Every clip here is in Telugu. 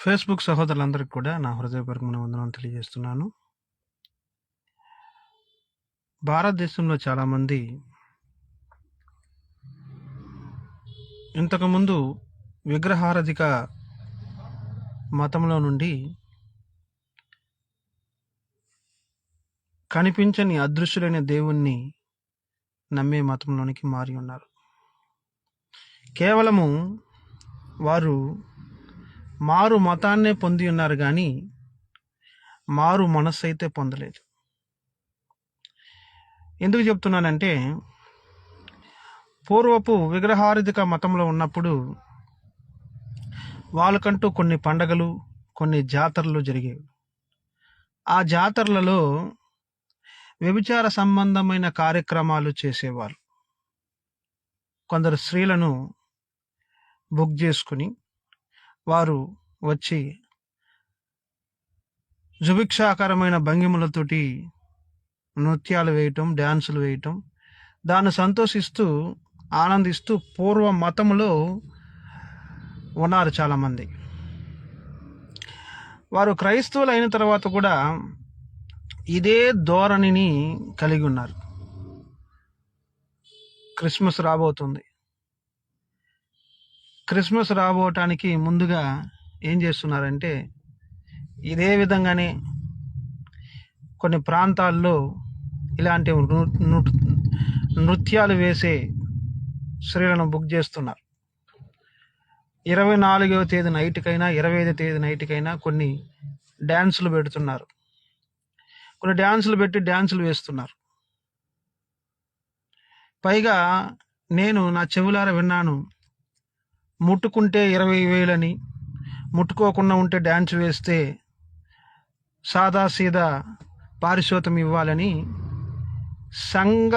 ఫేస్బుక్ సహోదరులందరికీ కూడా నా హృదయపూర్వకమైన వందనం తెలియజేస్తున్నాను. భారతదేశంలో చాలామంది ఇంతకుముందు విగ్రహారధిక మతంలో నుండి కనిపించని అదృశ్యులైన దేవుణ్ణి నమ్మే మతంలోనికి మారి ఉన్నారు. కేవలము వారు మారు మతాన్నే పొంది ఉన్నారు కానీ మారు మనస్సు అయితే పొందలేదు. ఎందుకు చెప్తున్నానంటే పూర్వపు విగ్రహారధిక మతంలో ఉన్నప్పుడు వాళ్ళకంటూ కొన్ని పండగలు కొన్ని జాతరలు జరిగేవి. ఆ జాతరలలో వ్యభిచార సంబంధమైన కార్యక్రమాలు చేసేవారు. కొందరు స్త్రీలను బుక్ చేసుకుని వారు వచ్చి జుభిక్షాకరమైన భంగిమలతోటి నృత్యాలు వేయటం డ్యాన్సులు వేయటం దాన్ని సంతోషిస్తూ ఆనందిస్తూ పూర్వ మతములో ఉన్నారు చాలామంది. వారు క్రైస్తవులు అయిన తర్వాత కూడా ఇదే ధోరణిని కలిగి ఉన్నారు. క్రిస్మస్ రాబోతుంది. క్రిస్మస్ రాబోవటానికి ముందుగా ఏం చేస్తున్నారంటే ఇదే విధంగానే కొన్ని ప్రాంతాల్లో ఇలాంటి నృ- నృత్యాలు వేసే స్త్రీలను బుక్ చేస్తున్నారు. ఇరవై నాలుగవ తేదీ నైట్కైనా ఇరవై ఐదో తేదీ నైట్కైనా కొన్ని డ్యాన్సులు పెడుతున్నారు. కొన్ని డ్యాన్సులు పెట్టి డ్యాన్సులు వేస్తున్నారు. పైగా నేను నా చెవులార విన్నాను ముట్టుకుంటే ఇరవై వేలని ముట్టుకోకుండా ఉంటే డ్యాన్స్ వేస్తే సాదా సీదా పారిశోతం ఇవ్వాలని సంఘ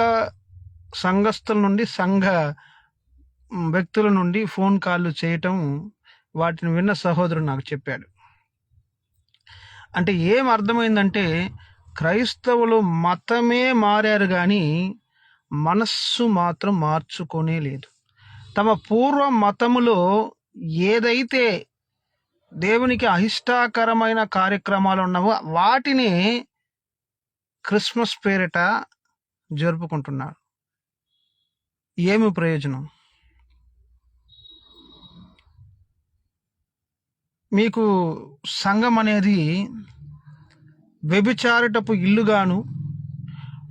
సంఘస్థుల నుండి సంఘ వ్యక్తుల నుండి ఫోన్ కాళ్ళు చేయటం వాటిని విన్న సహోదరుడు నాకు చెప్పాడు. అంటే ఏం అర్థమైందంటే క్రైస్తవులు మతమే మారారు కానీ మనస్సు మాత్రం మార్చుకోనే లేదు తమ పూర్వ మతములో ఏదైతే దేవునికి అహిష్టాకరమైన కార్యక్రమాలు ఉన్నావో వాటిని క్రిస్మస్ పేరిట జరుపుకుంటున్నారు. ఏమి ప్రయోజనం? మీకు సంఘం అనేది వ్యభిచారిటపు ఇల్లుగాను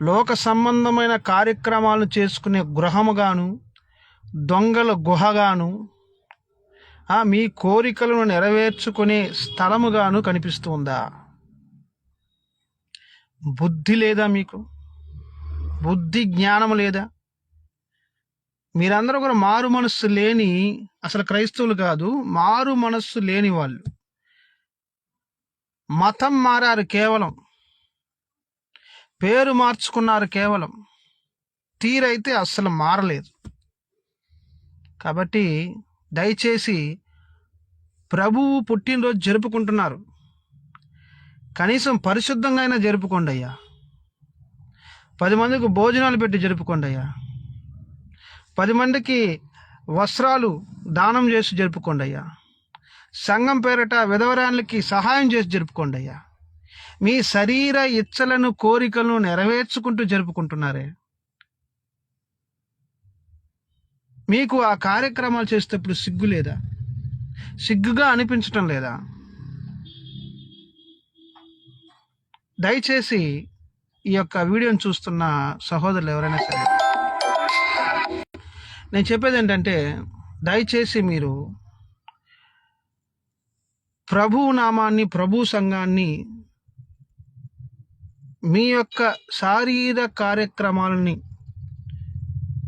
లోక సంబంధమైన కార్యక్రమాలు చేసుకునే గృహముగాను దొంగల గుహగాను మీ కోరికలను నెరవేర్చుకునే స్థలముగాను కనిపిస్తుందా? బుద్ధి లేదా మీకు? బుద్ధి జ్ఞానం లేదా? మీరందరూ కూడా మారు మనస్సు లేని అసలు క్రైస్తవులు కాదు మారు మనస్సు లేని వాళ్ళు. మతం మారారు కేవలం. పేరు మార్చుకున్నారు కేవలం. తీరైతే అస్సలు మారలేదు. కాబట్టి దయచేసి ప్రభువు పుట్టినరోజు జరుపుకుంటున్నారు. కనీసం పరిశుద్ధంగా అయినా జరుపుకోండి అయ్యా. పది మందికి భోజనాలు పెట్టి జరుపుకోండి అయ్యా. పది మందికి వస్త్రాలు దానం చేసి జరుపుకోండి అయ్యా. సంఘం పేరట విధవరాళ్ళకి సహాయం చేసి జరుపుకోండి అయ్యా. మీ శరీర ఇచ్చలను కోరికలను నెరవేర్చుకుంటూ జరుపుకుంటున్నారే. మీకు ఆ కార్యక్రమాలు చేసేటప్పుడు సిగ్గు లేదా? సిగ్గుగా అనిపించటం లేదా? దయచేసి ఈ యొక్క వీడియోని చూస్తున్న సహోదరులు ఎవరైనా సరే నేను చెప్పేది ఏంటంటే దయచేసి మీరు ప్రభు నామాన్ని ప్రభు సంఘాన్ని మీ యొక్క శారీరక కార్యక్రమాలని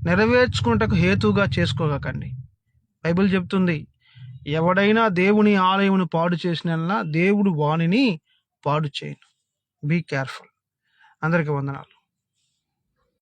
నెరవేర్చుకున్నటకు హేతుగా చేసుకోగకండి. బైబిల్ చెప్తుంది ఎవడైనా దేవుని ఆలయమును పాడు చేసిన దేవుడు వాణిని పాడు చేయను. Be careful. అందరికీ వందనాలు.